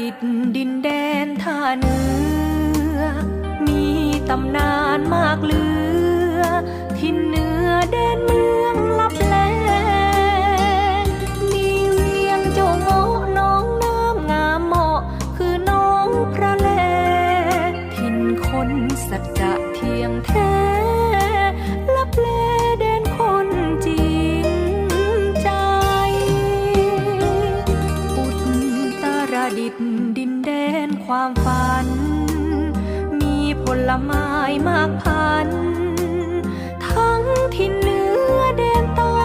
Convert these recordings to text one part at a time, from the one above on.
ดิตถ์ดินแดนท่าเนื้อ มีตำนานมากเหลือ ทินเหนือแดนเมืองลับแลมีเวียงโจโงะน้องน้ำงามเหมาะ คือน้องพระแล ทินคนสัจจะเที่ยงแท้ ความฝัน มีผลไม้มากพัน ทั้งทินเหนือแดนใต้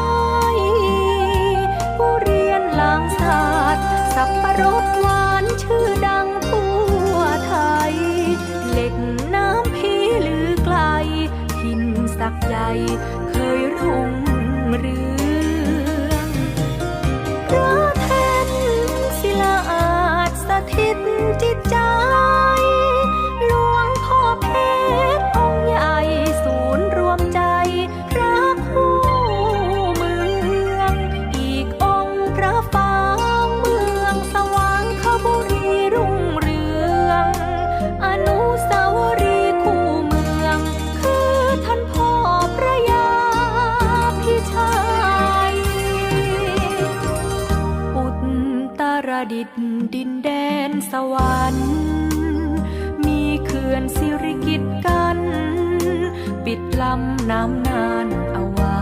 ผู้เรียนลางศาสตร์สับปะรดหวานชื่อดังทั่วไทย เหล็กน้ำพีหรือไกลทินสักใหญ่เคยรุ่งเรือง ตรดิตถ์ดินแดนสวรรค์ มีเขื่อนสิริกิตกัน ปิดลำน้ำนานเอาไว้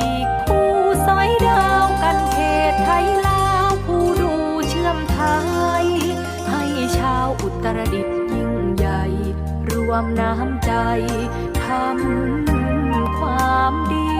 อีกคู่สอยดาวกันเขตไทยลาวผู้ดูเชื่อมไทย ให้ชาวอุตรดิตถ์ยิ่งใหญ่ รวมน้ำใจทำความดี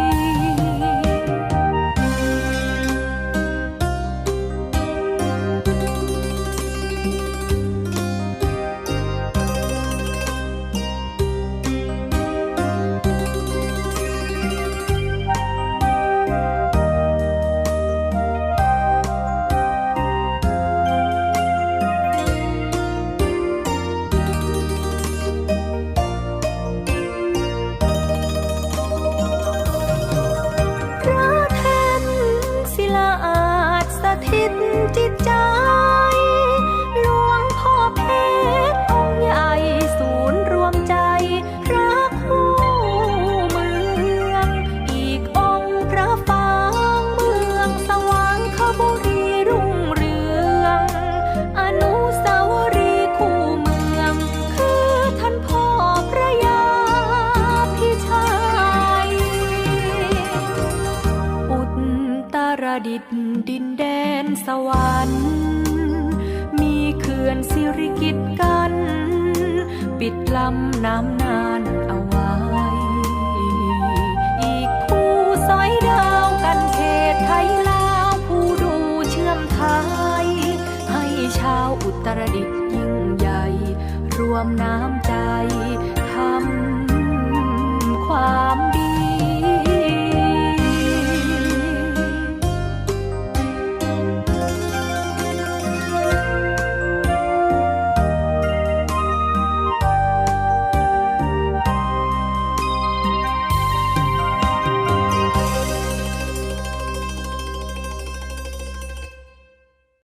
ดิตถ์ดินแดนสวรรค์ มีเขื่อนสิริกิตกัน ปิดลำน้ำนานเอาไว้ อีกคู่สอยดาวกันเขตไทยลาวผู้ดูเชื่อมไทย ให้ชาวอุตรดิตถ์ยิ่งใหญ่ รวมน้ำใจทำ